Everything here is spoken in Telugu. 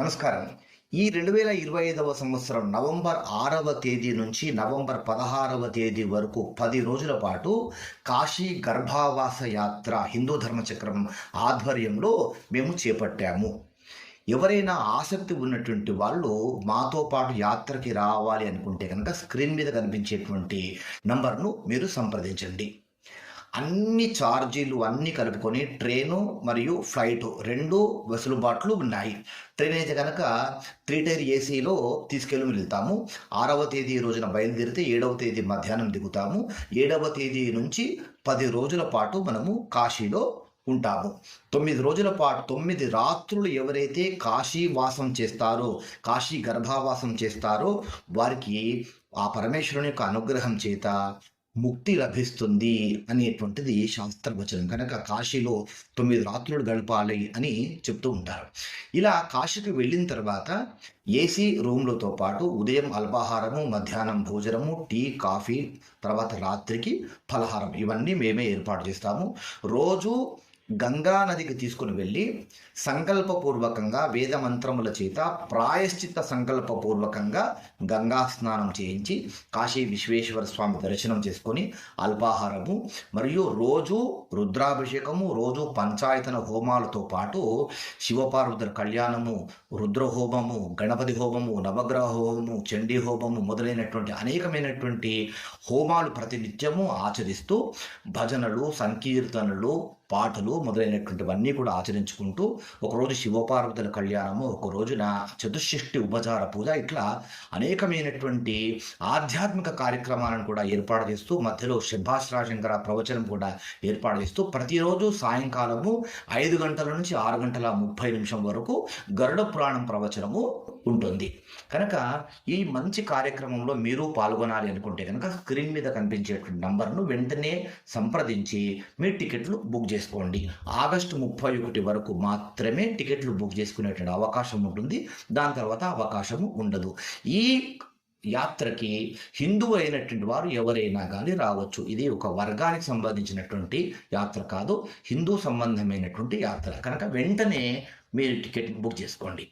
నమస్కారం. ఈ రెండు వేల ఇరవై ఐదవ సంవత్సరం నవంబర్ ఆరవ తేదీ నుంచి నవంబర్ పదహారవ తేదీ వరకు పది రోజుల పాటు కాశీ గర్భావాస యాత్ర హిందూ ధర్మచక్రం ఆధ్వర్యంలో మేము చేపట్టాము. ఎవరైనా ఆసక్తి ఉన్నటువంటి వాళ్ళు మాతో పాటు యాత్రకి రావాలి అనుకుంటే కనుక స్క్రీన్ మీద కనిపించేటువంటి నంబర్ను మీరు సంప్రదించండి. అన్ని ఛార్జీలు అన్నీ కలుపుకొని ట్రైను మరియు ఫ్లైట్ రెండు వెసులుబాట్లు ఉన్నాయి. ట్రైన్ అయితే కనుక త్రీ టైర్ ఏసీలో తీసుకెళ్ళి వెళ్తాము. ఆరవ తేదీ రోజున బయలుదేరితే ఏడవ తేదీ మధ్యాహ్నం దిగుతాము. ఏడవ తేదీ నుంచి పది రోజుల పాటు మనము కాశీలో ఉంటాము. తొమ్మిది రోజుల పాటు తొమ్మిది రాత్రులు ఎవరైతే కాశీ వాసం చేస్తారో కాశీ గర్భావాసం చేస్తారో వారికి ఆ పరమేశ్వరుని యొక్క అనుగ్రహం చేత ముక్తి లభిస్తుంది అనేటువంటిది శాస్త్రవచనం. కనుక కాశీలో తొమ్మిది రాత్రులు గడపాలి అని చెప్తూ ఉంటారు. ఇలా కాశీకి వెళ్ళిన తర్వాత ఏసీ రూమ్లతో పాటు ఉదయం అల్పాహారము మధ్యాహ్నం భోజనము టీ కాఫీ తర్వాత రాత్రికి ఫలహారం ఇవన్నీ మేమే ఏర్పాటు చేస్తాము. రోజు గంగా నదికి తీసుకుని వెళ్ళి సంకల్పపూర్వకంగా వేద మంత్రముల చేత ప్రాయశ్చిత్త సంకల్పపూర్వకంగా గంగా స్నానం చేయించి కాశీ విశ్వేశ్వర స్వామి దర్శనం చేసుకొని అల్పాహారము మరియు రోజు రుద్రాభిషేకము రోజు పంచాయతన హోమాలతో పాటు శివపార్వతుల కళ్యాణము రుద్రహోమము గణపతి హోమము నవగ్రహ హోమము చండీ హోమము మొదలైనటువంటి అనేకమైనటువంటి హోమాలు ప్రతినిత్యము ఆచరిస్తూ భజనలు సంకీర్తనలు పాటలు మొదలైనటువంటివన్నీ కూడా ఆచరించుకుంటూ ఒకరోజు శివపార్వతుల కళ్యాణము ఒక రోజున చతుషష్ఠి ఉపచార పూజ ఇట్లా అనేకమైనటువంటి ఆధ్యాత్మిక కార్యక్రమాలను కూడా ఏర్పాటు చేస్తూ మధ్యలో శంకర ప్రవచనం కూడా ఏర్పాటు చేస్తూ ప్రతిరోజు సాయంకాలము ఐదు గంటల నుంచి ఆరు గంటల ముప్పై నిమిషం వరకు గరుడ పురాణం ప్రవచనము ఉంటుంది. కనుక ఈ మంచి కార్యక్రమంలో మీరు పాల్గొనాలి అనుకుంటే కనుక స్క్రీన్ మీద కనిపించేటువంటి నంబర్ను వెంటనే సంప్రదించి మీ టికెట్లు బుక్ చేసుకోండి. ఆగస్టు ముప్పై ఒకటి వరకు మాత్రమే టికెట్లు బుక్ చేసుకునేటువంటి అవకాశం ఉంటుంది. దాని తర్వాత అవకాశము ఉండదు. ఈ యాత్రకి హిందువు అయినటువంటి వారు ఎవరైనా కానీ రావచ్చు. ఇది ఒక వర్గానికి సంబంధించినటువంటి యాత్ర కాదు. హిందూ సంబంధమైనటువంటి యాత్ర. కనుక వెంటనే మీరు టికెట్ బుక్ చేసుకోండి.